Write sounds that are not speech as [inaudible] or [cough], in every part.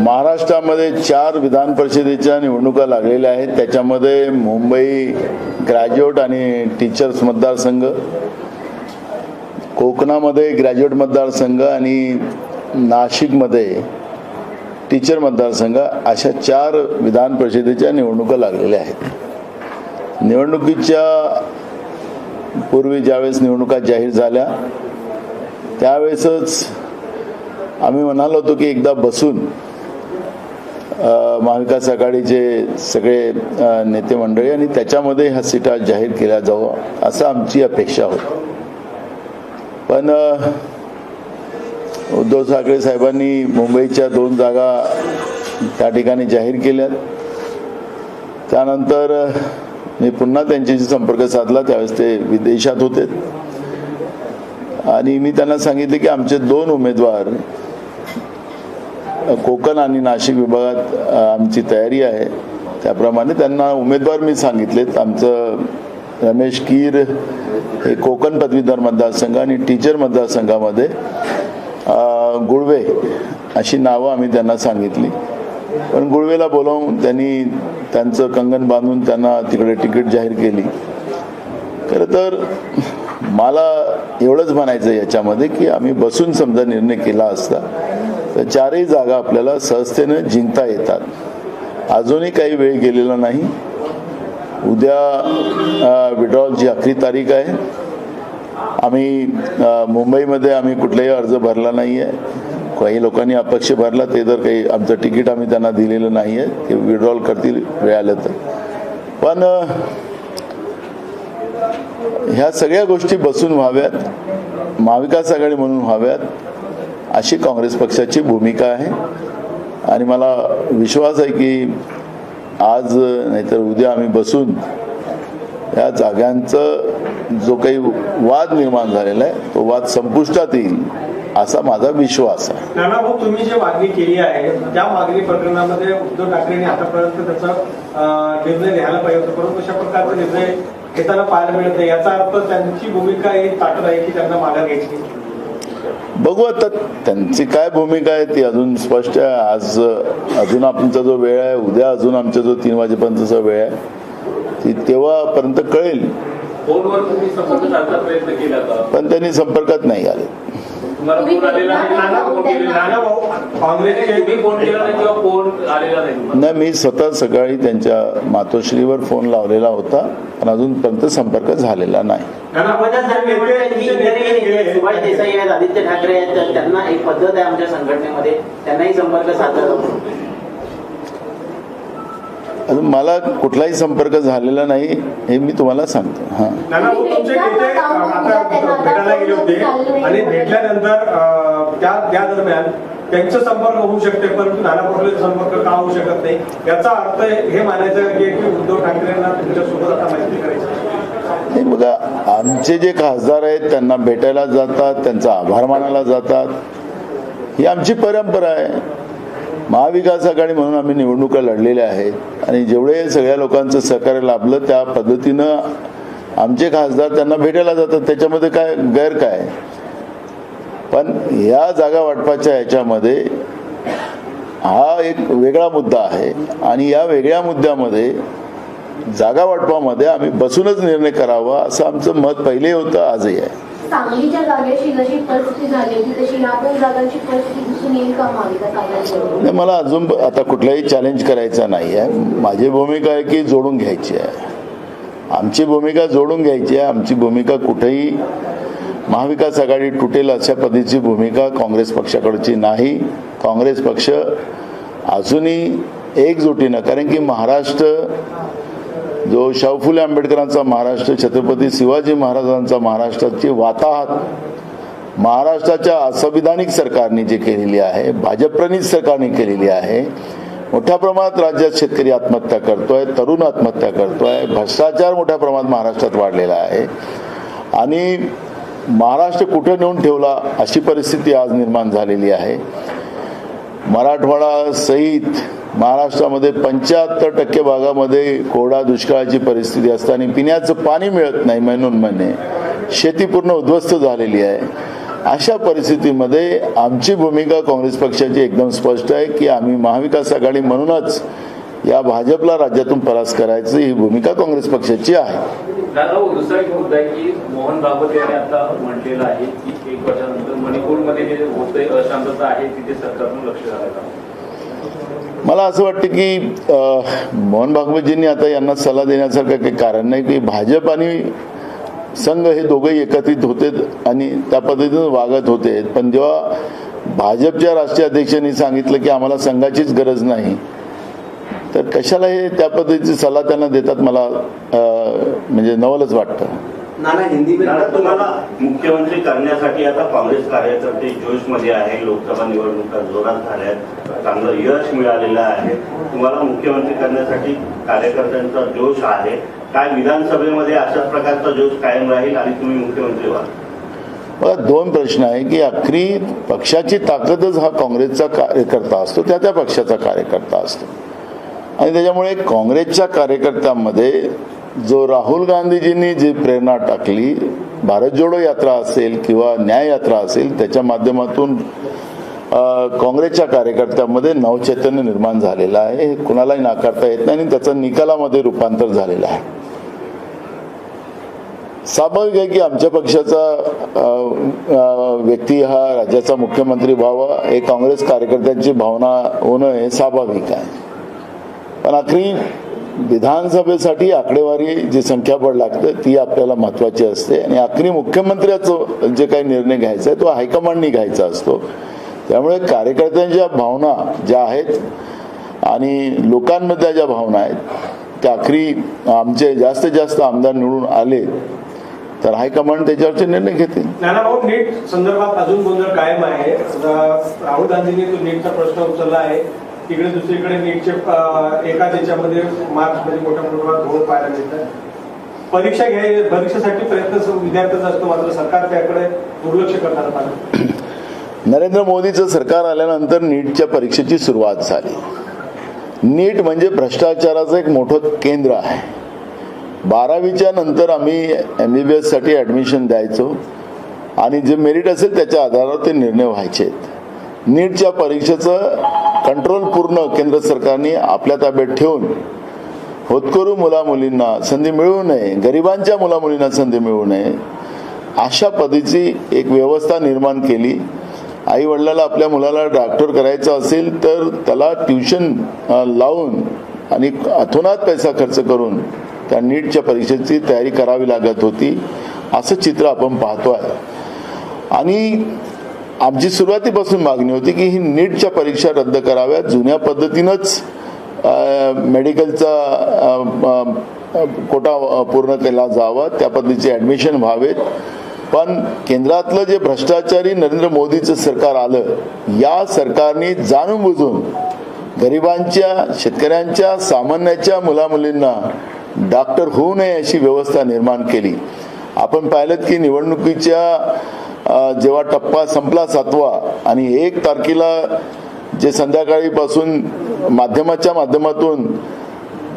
महाराष्ट्रामध्ये चार विधान परिषदेच्या निवडणुका लागलेल्या आहेत. त्याच्यामध्ये मुंबई ग्रॅज्युएट आणि टीचर्स मतदारसंघ कोकणामध्ये ग्रॅज्युएट मतदारसंघ आणि नाशिकमध्ये टीचर मतदारसंघ अशा चार विधान परिषदेच्या निवडणुका लागलेल्या आहेत. निवडणुकीच्या पूर्वी ज्यावेळेस निवडणुका जाहीर झाल्या त्यावेळेसच आम्ही म्हणालो होतो की एकदा बसून महाविकास आघाडीचे सगळे नेते मंडळी आणि त्याच्यामध्ये ह्या सीटा जाहीर केल्या जाऊ असं आमची अपेक्षा होती. पण उद्धव ठाकरे साहेबांनी मुंबईच्या दोन जागा त्या ठिकाणी जाहीर केल्यात. त्यानंतर मी पुन्हा त्यांच्याशी संपर्क साधला त्यावेळेस ते विदेशात होते. आणि मी त्यांना सांगितले की आमचे दोन उमेदवार कोकण आणि नाशिक विभागात आमची तयारी आहे. त्याप्रमाणे त्यांना उमेदवार मी सांगितलेत. आमचं रमेश कीर हे कोकण पदवीधर मतदारसंघ आणि टीचर मतदारसंघामध्ये गुळवे अशी नावं आम्ही त्यांना सांगितली. पण गुळवेला बोलावून त्यांनी त्यांचं कंगन बांधून त्यांना तिकडे तिकीट जाहीर केली. खरं तर मला एवढंच म्हणायचं याच्यामध्ये की आम्ही बसून समजा निर्णय केला असता तर चारही जागा आपल्याला सहजतेनं जिंकता येतात. अजूनही काही वेळ गेलेला नाही. उद्या विड्रॉलची आखरी तारीख आहे. आम्ही मुंबईमध्ये आम्ही कुठलाही अर्ज भरला नाही आहे काही लोकांनी अपक्ष भरला ते जर काही आमचं तिकीट आम्ही त्यांना दिलेलं नाही आहे ते विड्रॉल करतील वेळ आलं तर. पण ह्या सगळ्या गोष्टी बसून व्हाव्यात महाविकास आघाडी म्हणून व्हाव्यात अशी काँग्रेस पक्षाची भूमिका आहे. आणि मला विश्वास आहे की आज नाहीतर उद्या आम्ही बसून या जागांचं जो काही वाद निर्माण झालेला आहे तो वाद संपुष्टात येईल असा माझा विश्वास आहे. नाना भाऊ तुम्ही जी मागणी केली आहे त्या मागणी प्रकरणामध्ये उद्धव ठाकरेंनी आतापर्यंत त्याचा निर्णय घ्यायला पाहिजे होता. परंतु अशा प्रकारचा निर्णय घेताना पाहायला मिळत नाही. याचा अर्थ त्यांची भूमिका ही ताकद आहे की त्यांना माघार घ्यायची. बघू आता त्यांची काय भूमिका आहे ती अजून स्पष्ट आहे. आज अजून आमचा जो वेळ आहे उद्या अजून आमचा जो तीन वाजेपर्यंतचा वेळ आहे ती तेव्हापर्यंत कळेल. पण त्यांनी संपर्कात नाही आले. तुम्हाला फोन आलेला नाही नाना भाऊ नाना भाऊ. काँग्रेसचे तुम्ही फोन केला नाही किंवा फोन आलेला नाही तुम्हाला. नाही मी स्वतः सकाळी त्यांच्या मातोश्रीवर फोन लावलेला होता पण अजूनपर्यंत संपर्क झालेला नाही. सुभाष देसाई आहेत आदित्य ठाकरे आहेत त्यांना एक पद्धत आहे आमच्या संघटनेमध्ये त्यांनाही संपर्क साधला जातो. मला कुठलाही संपर्क झालेला नाही हे मी तुम्हाला सांगतो. हां. नाना भाऊ तुमचे नेते अं, आता भेटायला गेले होते. आणि भेटल्यानंतर अं, त्या त्या दरम्यान त्यांचा संपर्क होऊ शकते परंतु नाना पटोलेचा संपर्क का होऊ शकत नाही? याचा अर्थ हे मानायचं की उद्धव ठाकरेंना तुमच्यासोबत आता मैत्री करायची हे बघा आमचे जे खासदार आहेत त्यांना भेटायला जातात त्यांचा आभार मानायला जातात. ही आमची परंपरा आहे. महाविकास आघाडी म्हणून आम्ही निवडणुका लढलेल्या आहेत. आणि जेवढे सगळ्या लोकांचं सहकार्य लाभलं त्या पद्धतीनं आमचे खासदार त्यांना भेटायला जातात. त्याच्यामध्ये काय गैर काय? पण या जागा वाटपाच्या याच्यामध्ये हा एक वेगळा मुद्दा आहे. आणि या वेगळ्या मुद्द्यामध्ये जागा वाटपामध्ये आम्ही बसूनच निर्णय करावा असं आमचं मत पहिले होतं आजही आहे. सांगलीच्या जागेची जशी परिस्थिती झाली होती तशी या दोन जागांची परिस्थिती दिसून येईल का महाविकास नाही, मला अजून आता कुठलाही चॅलेंज करायचा नाही आहे. माझी भूमिका आहे की जोडून घ्यायची आहे. आमची भूमिका जोडून घ्यायची आहे. आमची भूमिका कुठेही महाविकास आघाडी तुटेल अशा पद्धतीची भूमिका काँग्रेस पक्षाकडची नाही. काँग्रेस पक्ष अजूनही एकजुटीनं कारण की महाराष्ट्र जो शाहू फुले आंबेडकरांचा महाराष्ट्र छत्रपती शिवाजी महाराजांचा महाराष्ट्राची वाताहत महाराष्ट्राच्या असंविधानिक सरकारने जे केलेली आहे भाजपप्रणित सरकारने केलेली आहे मोठ्या प्रमाणात राज्यात शेतकरी आत्महत्या करतोय तरुण आत्महत्या करतोय भ्रष्टाचार मोठ्या प्रमाणात महाराष्ट्रात वाढलेला आहे. आणि महाराष्ट्र कुठे नेऊन ठेवला अशी परिस्थिती आज निर्माण झालेली आहे. मराठवाडा सहित महाराष्ट्रामध्ये पंच्याहत्तर टक्के भागामध्ये कोरडा दुष्काळाची परिस्थिती असताना पिण्याचं पाणी मिळत नाही म्हणून महिने शेती पूर्ण उद्ध्वस्त झालेली आहे. अशा परिस्थितीमध्ये आमची भूमिका काँग्रेस पक्षाची एकदम स्पष्ट आहे की आम्ही महाविकास आघाडी म्हणूनच या भाजपला राज्यातून परास करायची ही भूमिका काँग्रेस पक्षाची आहे. दादा हो, दुसरा एक मुद्दा आहे की मोहन भागवत यांनी आता म्हटलेलं आहे की एक वर्षानंतर मणिपूरमध्ये जे होते अशांतता आहे तिथे सरकारनं लक्ष घालायला मला असं वाटतं की मोहन भागवतजींनी आता यांना सल्ला देण्यासारखं काही कारण नाही. की भाजप आणि संघ हे दोघंही एकत्रित होते आणि त्या पद्धतीनं वागत होते. पण जेव्हा भाजपच्या राष्ट्रीय अध्यक्षांनी सांगितलं की आम्हाला संघाचीच गरज नाही तर कशाला हे त्या पद्धतीची सल्ला त्यांना देतात मला म्हणजे नवलच वाटतं. नाना हिंदी में दादा तुम्हाला मुख्यमंत्री करण्यासाठी आता काँग्रेस कार्यकर्ते जोशमध्ये आहे लोकसभा निवडणुका जोरात झाल्या आहेत चांगलं यश मिळालेलं आहे. तुम्हाला मुख्यमंत्री करण्यासाठी कार्यकर्त्यांचा जोश आहे. काय विधानसभेमध्ये अशाच प्रकारचा जोश कायम राहील आणि तुम्ही मुख्यमंत्री व्हाल मला दोन प्रश्न आहे की अखरी पक्षाची ताकदच हा काँग्रेसचा कार्यकर्ता असतो त्या त्या पक्षाचा कार्यकर्ता असतो. आणि त्याच्यामुळे काँग्रेसच्या कार्यकर्त्यांमध्ये जो राहुल गांधीजींनी जी प्रेरणा टाकली भारत जोडो यात्रा असेल किंवा न्याय यात्रा असेल त्याच्या माध्यमातून काँग्रेसच्या कार्यकर्त्यांमध्ये नवचैतन्य निर्माण झालेलं आहे. हे कुणालाही नाकारता येत नाही आणि त्याचं निकालामध्ये रूपांतर झालेलं आहे. स्वाभाविक आहे की आमच्या पक्षाचा व्यक्ती हा राज्याचा मुख्यमंत्री व्हावा हे काँग्रेस कार्यकर्त्यांची भावना होणं हे स्वाभाविक आहे. पण आखरी विधानसभेसाठी आकडेवारी जी संख्याबळ लागते ती आपल्याला महत्वाची असते. आणि आखरी मुख्यमंत्र्याचं जे काही निर्णय घ्यायचा आहे तो हायकमांडनी घ्यायचा असतो. त्यामुळे कार्यकर्त्यांच्या भावना ज्या आहेत आणि लोकांमधल्या ज्या भावना आहेत त्या अखरी आमचे जास्तीत जास्त आमदार निवडून आले तर हायकमांड त्याच्यावरचे निर्णय घेतील. नानाभाऊ नीट संदर्भात अजून गोंधळ कायम आहे. राहुल गांधींनी तो नीटचा प्रश्न उचलला आहे. तिकडे दुसरीकडे नीटचे एका एकाच याच्यामध्ये मार्चमध्ये मोठ्या प्रमाणात घोळ पाहायला मिळतात परीक्षा घ्याय परीक्षेसाठी प्रयत्न विद्यार्थ्यांचा असतो मात्र सरकार त्याकडे दुर्लक्ष करणार नरेंद्र मोदीचं सरकार आल्यानंतर नीटच्या परीक्षेची सुरुवात झाली. नीट म्हणजे भ्रष्टाचाराचं एक मोठं केंद्र आहे. बारावीच्या नंतर आम्ही एम बी बी एससाठी ॲडमिशन द्यायचो आणि जे मेरिट असेल त्याच्या आधारावर ते निर्णय व्हायचे. नीटच्या परीक्षेचं कंट्रोल पूर्ण केंद्र सरकारने आपल्या ताब्यात ठेवून होतकरू मुलामुलींना संधी मिळू नये गरिबांच्या मुलामुलींना संधी मिळू नये अशा पद्धतीची एक व्यवस्था निर्माण केली. आई वडिलाला आपल्या मुलाला डॉक्टर करायचं असेल तर त्याला ट्युशन लावून आणि अथोनात पैसा खर्च करून त्या नीटच्या परीक्षेची तयारी करावी लागत होती. असं चित्र आपण पाहतो आहे आणि आमची सुरुवातीपासून मागणी होती की ही नीटच्या परीक्षा रद्द कराव्या जुन्या पद्धतीनंच मेडिकलचा कोटा पूर्ण केला जावा. त्या पद्धतीचे ॲडमिशन व्हावेत. पण केंद्रातलं जे भ्रष्टाचारी नरेंद्र मोदीचं सरकार आलं या सरकारने जाणून बुजून गरिबांच्या शेतकऱ्यांच्या सामान्याच्या मुलामुलींना डॉक्टर होऊ नये अशी व्यवस्था निर्माण केली. आपण पाहिलं की निवडणुकीच्या जेव्हा टप्पा संपला सातवा आणि एक तारखेला जे संध्याकाळीपासून माध्यमाच्या माध्यमातून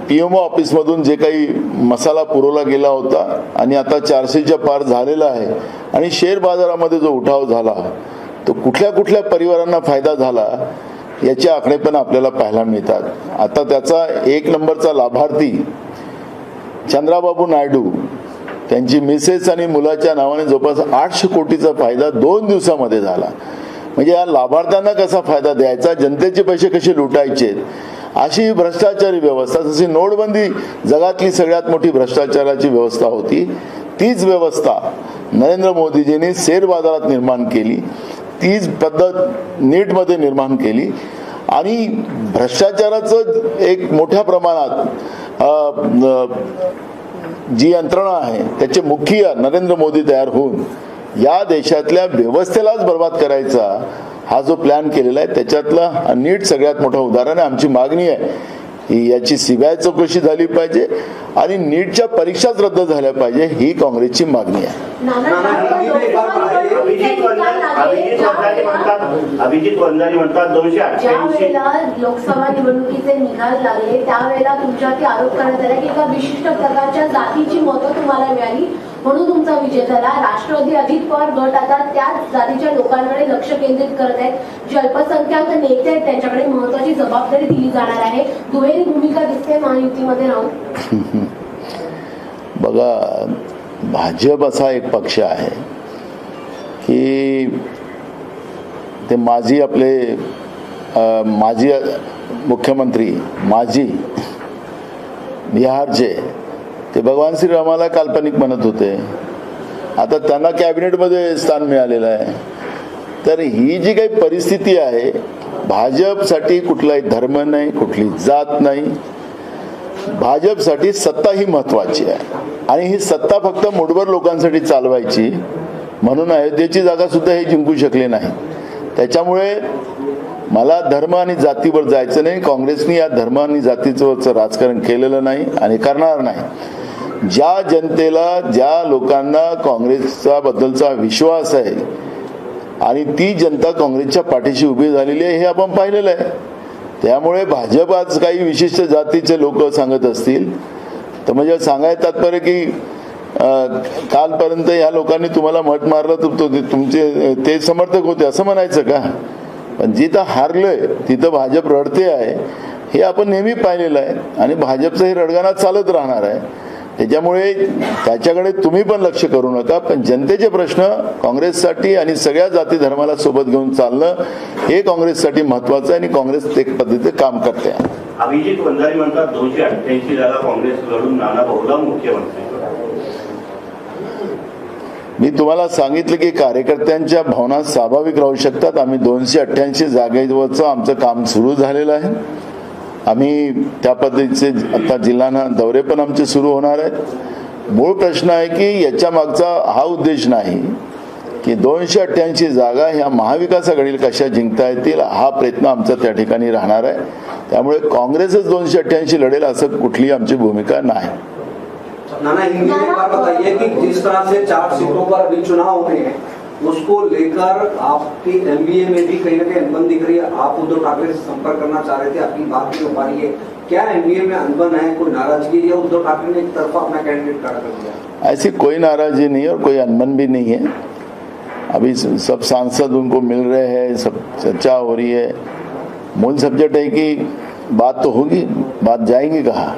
पी एम ओ ऑफिसमधून जे काही मसाला पुरवला गेला होता आणि आता चारशेच्या पार झालेला आहे आणि शेअर बाजारामध्ये जो उठाव झाला तो कुठल्या कुठल्या परिवारांना फायदा झाला याचे आकडे पण आपल्याला पाहायला मिळतात. आता त्याचा एक नंबरचा लाभार्थी चंद्राबाबू नायडू त्यांची मिसेस आणि मुलाच्या नावाने जवळपास आठशे कोटीचा फायदा दोन दिवसामध्ये झाला. म्हणजे या लाभार्थ्यांना कसा फायदा द्यायचा? जनतेचे पैसे कसे लुटायचे अशी भ्रष्टाचारी व्यवस्था जशी नोटबंदी जगातली सगळ्यात मोठी भ्रष्टाचाराची व्यवस्था होती तीच व्यवस्था नरेंद्र मोदीजींनी शेअर बाजारात निर्माण केली तीच पद्धत नीटमध्ये निर्माण केली. आणि भ्रष्टाचाराचं एक मोठ्या प्रमाणात जी यंत्रणा आहे त्याचे मुख्य नरेंद्र मोदी तयार होऊन या देशातल्या व्यवस्थेलाच बर्बाद करायचा हा जो प्लॅन केलेला आहे त्याच्यातला हा नीट सगळ्यात मोठं उदाहरण आहे आमची मागणी आहे की याची सीबीआय चौकशी झाली पाहिजे आणि नीटच्या परीक्षाच रद्द झाल्या पाहिजे ही काँग्रेसची मागणी आहे लोकसभा वंजारी निवडणुकीचे निकाल लागले, त्यावेळेला तुमच्यावरती आरोप करण्यात आला की एका विशिष्ट प्रकारच्या जातीची मतं तुम्हाला मिळाली म्हणून तुमचा विजय झाला. राष्ट्रवादी अजित पवार गट आता त्याच जातीच्या लोकांकडे लक्ष केंद्रित करत आहेत. जे अल्पसंख्याक नेते आहेत त्यांच्याकडे महत्वाची जबाबदारी दिली जाणार आहे. दुहेरी भूमिका दिसते महायुतीमध्ये राहून [laughs] बघा भाजप असा एक पक्ष आहे की ते माजी आपले माजी मुख्यमंत्री माजी बिहारचे ते भगवान श्रीरामाला काल्पनिक म्हणत होते. आता त्यांना कॅबिनेटमध्ये स्थान मिळालेलं आहे. तर ही जी काही परिस्थिती आहे भाजपसाठी कुठलाही धर्म नाही कुठली जात नाही. भाजपसाठी सत्ता ही महत्वाची आहे. आणि ही सत्ता फक्त मुठभर लोकांसाठी चालवायची म्हणून अयोध्येची जागा सुद्धा हे जिंकू शकले नाही. त्याच्यामुळे मला धर्म आणि जातीवर जायचं नाही. काँग्रेसने या धर्म आणि जातीचं राजकारण केलेलं नाही आणि करणार नाही. ज्या जनतेला ज्या लोकांना काँग्रेसचा बद्दलचा विश्वास आहे आणि ती जनता काँग्रेसच्या पाठीशी उभी झालेली आहे हे आपण पाहिलेलं आहे. त्यामुळे भाजप आज काही विशिष्ट जातीचे लोक सांगत असतील. तर म्हणजे सांगाय तात्पर्य की कालपर्यंत ह्या लोकांनी तुम्हाला मत मारलं तर तो- तुमचे ते समर्थक होते असं म्हणायचं का? पण जिथं हारलंय तिथं भाजप रडते आहे हे आपण नेहमी पाहिलेलं आहे. आणि भाजपचं हे रडगाणा चालत राहणार आहे. त्याच्यामुळे त्याच्याकडे तुम्ही पण लक्ष करू नका पण जनतेचे प्रश्न काँग्रेससाठी आणि सगळ्या जाती धर्माला सोबत घेऊन चालणं हे काँग्रेससाठी महत्वाचं आहे आणि काँग्रेस ते पद्धतीने काम करते. अभिजित वंजारी म्हणतात दोनशे अठ्ठ्याऐंशी जागा काँग्रेस लढून नाना बहुदा मुख्यमंत्री मी तुम्हाला सांगितलं की कार्यकर्त्यांच्या भावना स्वाभाविक राहू शकतात. आम्ही दोनशे अठ्ठ्याऐंशी जागेवरचं आमचं काम सुरू झालेलं आहे. आम्ही त्या पद्धतीचे आता जिल्ह्यांना दौरे पण आमचे सुरू होणार आहेत. मूळ प्रश्न आहे की याच्या मागचा हा उद्देश नाही की दोनशे अठ्ठ्याऐंशी जागा ह्या महाविकास आघाडीला कशा जिंकता येतील हा प्रयत्न आमचा त्या ठिकाणी राहणार आहे. त्यामुळे काँग्रेसच दोनशे अठ्ठ्याऐंशी लढेल असं कुठली आमची भूमिका नाही. नाना हिंदी में एक बार बताइए कि जिस तरह से चार सीटों पर अभी चुनाव हैं उसको लेकर आपकी एमबीए में भी कहीं ना कहीं अनबन दिख रही है। आप उद्धव ठाकरे से संपर्क करना चाह रहे थे आपकी बात नहीं हो पा रही है। क्या एमबीए में अनबन है कोई नाराज़गी है या उद्धव ठाकरे ने एक तरफा अपना कैंडिडेट खड़ा कर दिया? ऐसी कोई नाराज़गी नहीं है और कोई अनबन भी नहीं है। अभी सब सांसद उनको मिल रहे हैं सब चर्चा हो रही है। मूल सब्जेक्ट है कि बात तो होगी बात जाएँगे कहा?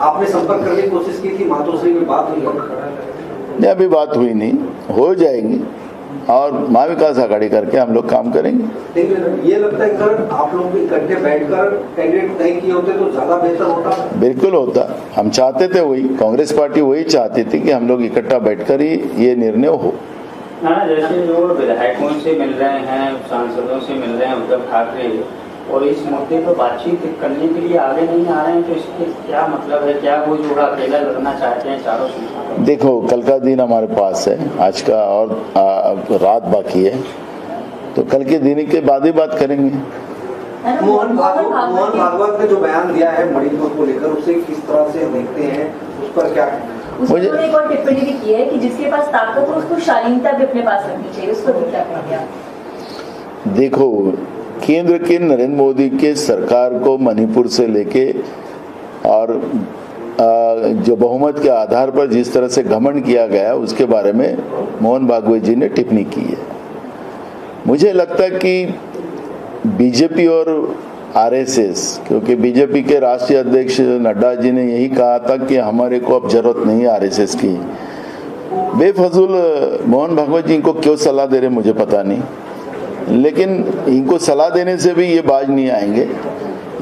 आपने संपर्क करने की कोशिश की थी मातोश्री में बात हुई नहीं अभी बात हुई नहीं हो जाएगी और महाविकास आघाड़ी करके हम लोग काम करेंगे। ये लगता है सर आप लोग इकट्ठे बैठकर कैंडिडेट तय किए होते तो ज़्यादा बेहतर होता। बिल्कुल होता। हम चाहते थे वही कांग्रेस पार्टी वही चाहती थी कि हम लोग इकट्ठा बैठकर ही ये निर्णय हो। हाँ जैसे जो विधायकों से मिल रहे हैं सांसदों से मिल रहे हैं उद्धव ठाकरे और इस मुद्दे पर बातचीत करने के लिए आगे नहीं आ रहे हैं तो इसके क्या मतलब है क्या वो जो अकेला लड़ना चाहते हैं चारों देखो कल का दिन हमारे पास है आज का और आ, रात बाकी है तो कल के दिन के बाद ही बात करेंगे। मोहन भागवत मोहन भागवत ने जो बयान दिया है मणिपुर को लेकर उसे किस तरह से देखते हैं उस पर क्या मुझे- एक और टिप्पणी भी की है कि जिसके पास ताकत हो उसको शालीनता भी अपने पास रखनी चाहिए उसको देखो केंद्र के नरेंद्र मोदी के सरकार को मणिपुर से लेके और जो बहुमत के आधार पर जिस तरह से घमंड किया गया, उसके बारे में मोहन भागवत जी ने टिप्पणी की है। मुझे लगता है कि बीजेपी और आरएसएस, क्योंकि बीजेपी के राष्ट्रीय अध्यक्ष नड्डा जी ने यही कहा था कि हमारे को अब ज़रूरत नहीं है आरएसएस की। बेफजूल मोहन भागवत जी को क्यों सलाह दे रहे मुझे पता नहीं। लेकिन इनको सलाह देने से भी ये बाज नहीं आएँगे।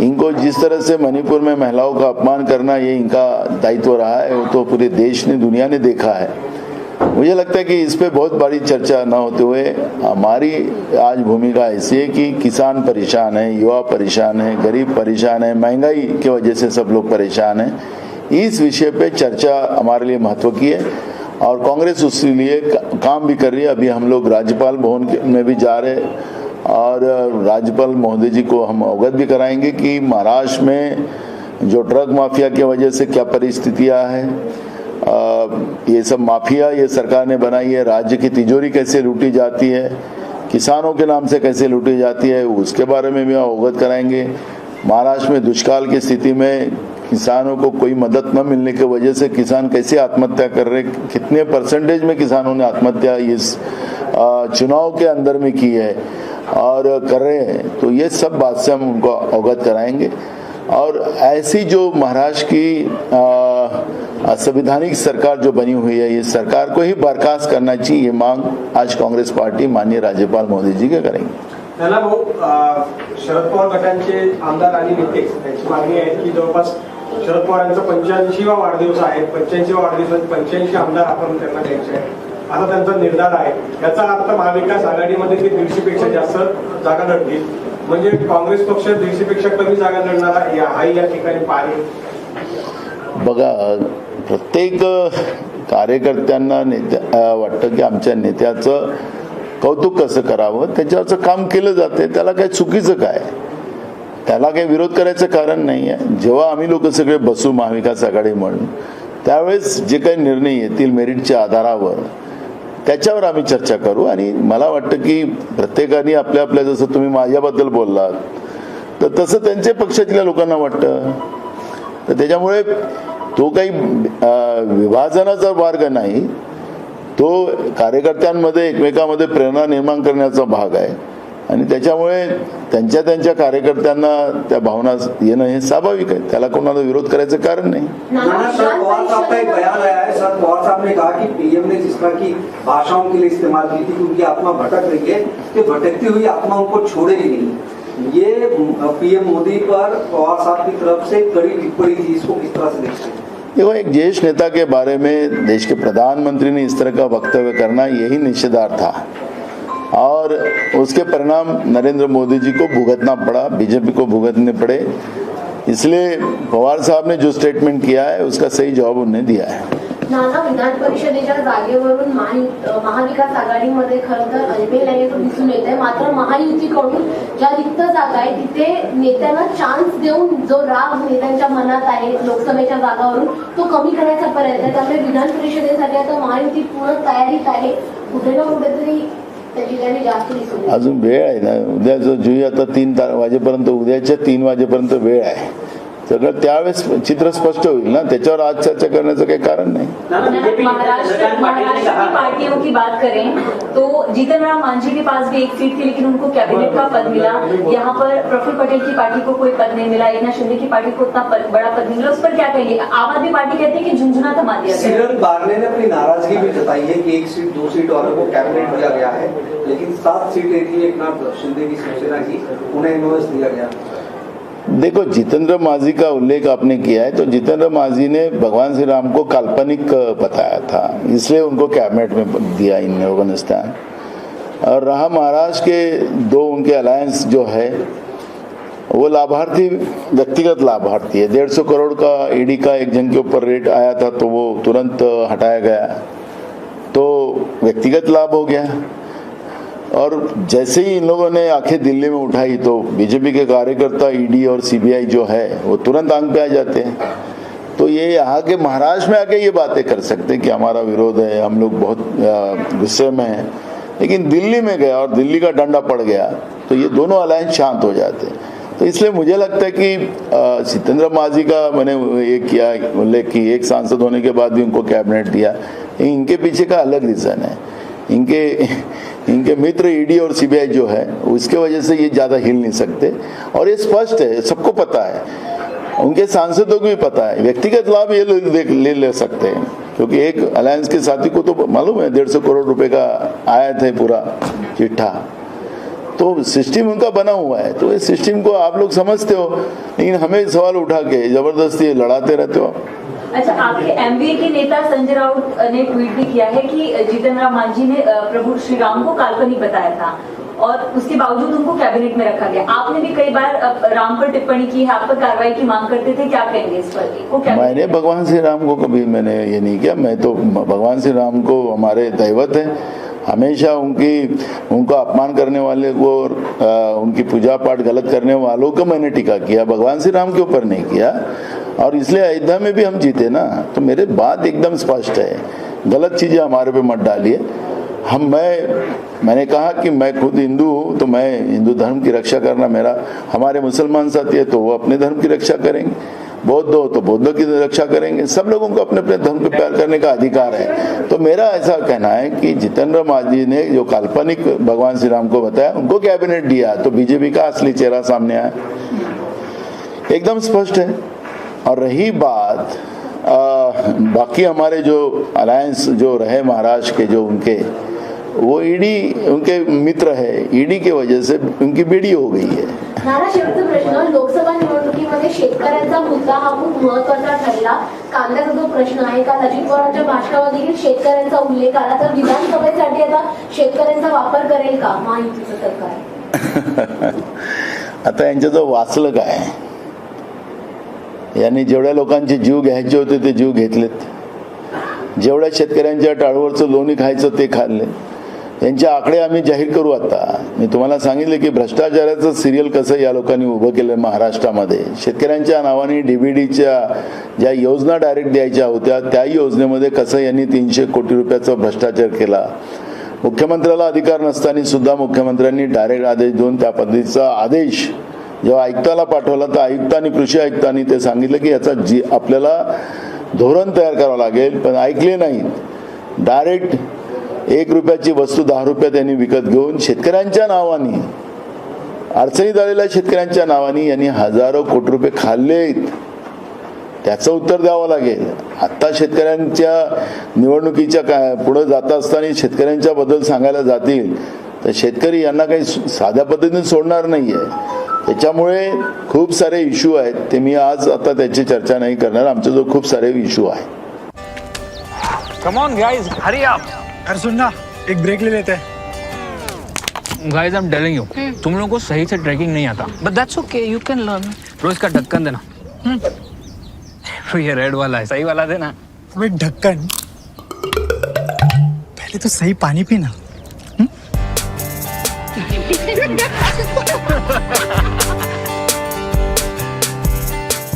इनको जिस तरह से मणिपुर में महिलाओं का अपमान करना ये इनका दायित्व रहा है, वो तो पूरे देश ने, दुनिया ने देखा है। मुझे लगता है कि इस पर बहुत बड़ी चर्चा न होते हुए हमारी आज भूमिका ऐसी है कि किसान परेशान है, युवा परेशान है, गरीब परेशान है, महँगाई की वजह से सब लोग परेशान हैं। इस विषय पे चर्चा हमारे लिए महत्व की है। और कांग्रेस उसके लिए काम भी कर रही है। अभी हम लोग राज्यपाल भवन में भी जा रहे और राज्यपाल महोदय जी को हम अवगत भी कराएँगे कि महाराष्ट्र में जो ड्रग माफिया की वजह से क्या परिस्थितियाँ हैं ये सब माफिया, ये सरकार ने बनाई है। राज्य की तिजोरी कैसे लूटी जाती है, किसानों के नाम से कैसे लूटी जाती है, उसके बारे में भी अवगत कराएँगे। महाराष्ट्र में दुष्काल की स्थिति में किसानों को कोई मदद न मिलने की वजह से किसान कैसे आत्महत्या कर रहे कितने परसेंटेज में किसानों ने आत्महत्या इस चुनाव के अंदर में की है और कर रहे हैं? तो ये सब बात से हम उनको अवगत कराएँगे। और ऐसी जो महाराष्ट्र की संवैधानिक सरकार जो बनी हुई है, ये सरकार को ही बर्खास्त करना चाहिए। ये मांग आज कांग्रेस पार्टी माननीय राज्यपाल मोदी जी के करेंगे। त्याला भाऊ शरद पवार गटांचे आमदार आणि नेते. त्यांची मागणी आहे की जवळपास शरद पवारांचा पंच्याऐंशीवा वाढदिवस आहे. पंच्याऐंशी वाढदिवसाचे पंच्याऐंशी आमदार आपण त्यांना द्यायचे आहे असा त्यांचा निर्धार आहे. याचा अर्थ महाविकास आघाडीमध्ये ते दीडशेपेक्षा जास्त जागा लढतील. म्हणजे काँग्रेस पक्ष दीडशेपेक्षा कमी जागा लढणार या- हाही या ठिकाणी पाहिजे बघा प्रत्येक कार्यकर्त्यांना नेत्या वाटतं की आमच्या नेत्याचं कौतुक कसं करावं? त्याच्यावरचं काम केलं जाते त्याला काय चुकीचं काय? त्याला काही विरोध करायचं कारण नाही आहे जेव्हा आम्ही लोक सगळे बसू महाविकास आघाडी म्हणून त्यावेळेस जे काही निर्णय येतील मेरिटच्या आधारावर त्याच्यावर आम्ही चर्चा करू. आणि मला वाटतं की प्रत्येकाने आपल्या आपल्या जसं तुम्ही माझ्याबद्दल बोललात तर तसं त्यांच्या पक्षातल्या लोकांना वाटतं. तर त्याच्यामुळे तो काही विभाजनाचा मार्ग नाही. तो कार्यकर्त्यांमध्ये एकमेकामध्ये प्रेरणा निर्माण करण्याचा भाग आहे. आणि त्याच्यामुळे त्यांच्या त्यांच्या कार्यकर्त्यांना त्या भावना येणं हे स्वाभाविक आहे. त्याला कोणाला विरोध करायचं कारण नाही. नाना शरद पवार साहब का एक बयान आया शरद पवार साहब ने कहा कि पीएम ने जिस तरह की भाषाओं के लिए इस्तेमाल की थी कि उनकी आत्मा भटक रही है कि भटकती हुई आत्मा उनको छोड़ेगी नहीं। ये पीएम मोदी पर पवार साहब की तरफ से कड़ी टिप्पणी थी इसको किस तरह से देखते हैं। देखो, एक ज्येष्ठ नेता के बारे में देश के प्रधानमंत्री ने इस तरह का वक्तव्य करना यही निश्चितार्थ था। और उसके परिणाम नरेंद्र मोदी जी को भुगतना पड़ा, बीजेपी को भुगतने पड़े। इसलिए पवार साहब ने जो स्टेटमेंट किया है, उसका सही जवाब उन्हें दिया है। नाना विधान परिषदेच्या जागेवरून महाविकास आघाडीमध्ये खरं तर अजमेर येतो दिसून येत आहे मात्र महायुतीकडून ज्या रिक्त जागा आहे तिथे नेत्यांना चान्स देऊन जो राग नेत्यांच्या मनात आहे लोकसभेच्या जागावरून तो कमी करण्याचा प्रयत्न आहे. त्यामुळे विधान परिषदेसाठी आता महायुती पूर्ण तयारीत आहे. कुठे ना कुठेतरी अजून वेळ आहे ना? उद्याचं जुई आता तीन वाजेपर्यंत उद्याच्या तीन वाजेपर्यंत वेळ आहे. त्यावेळेस चित्र स्पष्ट होईल ना? त्याच्यावर आज चर्चा करण्याचं काही कारण नाही. की बात करें तो जीतन राम मांझी के पास एक सीट लेकिन उनको कैबिनेट का पद मिला यहाँ पर प्रफुल्ल पटेल की पार्टी कोई पद नहीं मिला शिंदे की पार्टी को बड़ा पद मिला उस पर क्या कहेंगे आम आदमी पार्टी कहती है कि झुंझुना ने अपनी नाराज़गी भी जताई है एक सीट, दो सीट को कैबिनेट गया है, लेकिन सात सीटें थी एक नाथ, शिंदे की शिवसेना की, उन्हें एमओएस दिया गया। देखो, जितेंद्र मांझी का उल्लेख आपने किया है तो जितेंद्र मांझी ने भगवान श्री राम को काल्पनिक बताया था। इसलिए उनको कैबिनेट में दिया इन लोगों ने स्थान और रहा महाराष्ट्र के दो उनके अलायंस जो है, वो लाभार्थी, व्यक्तिगत लाभार्थी है। डेढ़ सौ करोड़ का ईडी का एक जन के ऊपर रेट आया था तो वो तुरंत हटाया गया। तो व्यक्तिगत लाभ हो गया। और जैसे ही इन लोगों ने आँखें दिल्ली में उठाई तो बीजेपी के कार्यकर्ता ईडी और सीबीआई जो है, वो तुरंत आँख पे आ जाते हैं। तो ये यहाँ के महाराष्ट्र में आके ये बातें कर सकते हैं कि हमारा विरोध है, हम लोग बहुत गुस्से में हैं। लेकिन दिल्ली में गया और दिल्ली का डंडा पड़ गया तो ये दोनों अलायंस शांत हो जाते हैं। तो इसलिए मुझे लगता है कि सितेंद्र मांझी का मैंने ये किया, उल्लेख की, एक सांसद होने के बाद भी उनको कैबिनेट दिया। इनके पीछे का अलग रीजन है। इनके इनके मित्र ईडी और सीबीआई जो है, उसके वजह से ये ज़्यादा हिल नहीं सकते। और ये स्पष्ट है, सबको पता है। उनके सांसदों को भी पता है। व्यक्तिगत लाभ ये लोग ले ले सकते हैं। क्योंकि एक अलायंस के साथी को तो मालूम है, डेढ़ सौ करोड़ रुपए का आया थे पूरा चिट्ठा। तो सिस्टम उनका बना हुआ है। तो इस सिस्टम को आप लोग समझते हो, लेकिन हमें सवाल उठा के ज़बरदस्ती लड़ाते रहते हो। आप। अच्छा आपके एमबीए के नेता संजय राउत ने ट्वीट भी किया है कि जितन राम मांझी ने प्रभु श्री राम को काल्पनिक बताया था और उसके बावजूद उनको कैबिनेट में रखा गया। आपने भी कई बार राम पर टिप्पणी की है, आप पर कार्रवाई की मांग करते थे, क्या कहेंगे इस पर? मैंने भगवान श्री राम को कभी मैंने ये नहीं किया। मैं तो भगवान श्री राम को हमारे दैवत है। हमेशा उनकी, उनको अपमान करने वाले को और उनकी पूजा पाठ गलत करने वालों को मैंने टीका किया। भगवान श्री राम के ऊपर नहीं किया। और इसलिए अयोध्या में भी हम जीते ना। तो मेरे बात एकदम स्पष्ट है। गलत चीज़ें हमारे पे मत डालिए। हम मैं, मैंने कहा कि मैं खुद हिंदू हूँ तो मैं हिंदू धर्म की रक्षा करना मेरा, हमारे मुसलमान साथी है तो वो अपने धर्म की रक्षा करेंगे। बौद्ध हो तो बौद्ध की रक्षा करेंगे। सब लोगों को अपने अपने धर्म को प्यार करने का अधिकार है। तो मेरा ऐसा कहना है कि जितेंद्र मांझी ने जो काल्पनिक भगवान श्री राम को बताया, उनको कैबिनेट दिया तो बीजेपी का असली चेहरा सामने आया। एकदम स्पष्ट है। और रही बात आ, बाकी हमारे जो अलायंस जो रहे महाराष्ट्र के जो उनके वो ईडी उनके मित्र है ईडी की वजह से उनकी बीडी हो गई है। प्रश्न लोकसभा निवडणुकीमध्ये शेतकऱ्यांचा मुद्दा हा खूप महत्त्वाचा ठरला. कांद्याचा जो प्रश्न आहे काल अजित पवारांच्या भाषणामध्ये देखील शेतकऱ्यांचा उल्लेख आला तर विधानसभेसाठी आता शेतकऱ्यांचा वापर करेल का महायुतीचं सरकार? [laughs] आता यांच्याजवळ वाचलं काय यांनी जेवढ्या लोकांचे जीव घ्यायचे होते ते जीव घेतलेत. जेवढ्या शेतकऱ्यांच्या टाळूवरचं लोणी खायचं ते खाल्ले. यांचे आकडे आम्ही जाहीर करू आता. मी तुम्हाला सांगितले की भ्रष्टाचाराचं सिरियल कसं या लोकांनी उभं केलं महाराष्ट्रामध्ये. शेतकऱ्यांच्या नावाने डीबीडीच्या ज्या योजना डायरेक्ट द्यायच्या होत्या त्या योजनेमध्ये कसं यांनी तीनशे कोटी रुपयाचा भ्रष्टाचार केला? मुख्यमंत्र्याला अधिकार नसताना सुद्धा मुख्यमंत्र्यांनी डायरेक्ट आदेश देऊन त्या पद्धतीचा आदेश जेव्हा आयुक्ताला पाठवला तर आयुक्तांनी कृषी आयुक्तांनी ते सांगितलं की याचा जी आपल्याला धोरण तयार करावं लागेल पण ऐकले नाहीत. डायरेक्ट एक रुपयाची वस्तू दहा रुपयात त्यांनी विकत घेऊन शेतकऱ्यांच्या नावाने अडचणीत आलेल्या शेतकऱ्यांच्या नावाने यांनी हजारो कोटी रुपये खाल्लेत. त्याचं उत्तर द्यावं लागेल. आत्ता शेतकऱ्यांच्या निवडणुकीच्या काय पुढे जात असताना शेतकऱ्यांच्या बद्दल सांगायला जातील तर शेतकरी यांना काही साध्या पद्धतीने सोडणार नाही आहे त्याच्यामुळे खूप सारे इश्यू आहेत. ते मी आज आता त्याची चर्चा नाही करणार. आमच्याजवळ खूप सारे इश्यू आहेत come on guys hurry up अरे सुन ना एक ब्रेक ले लेते. हैं guys I am telling you तुम लोगों को सही से ट्रैकिंग नहीं आता. But that's okay you can learn रोज का ढक्कन देना। ये रेड वाला है सही वाला देना. अबे ढक्कन. पहले तो सही पानी पीना. [laughs]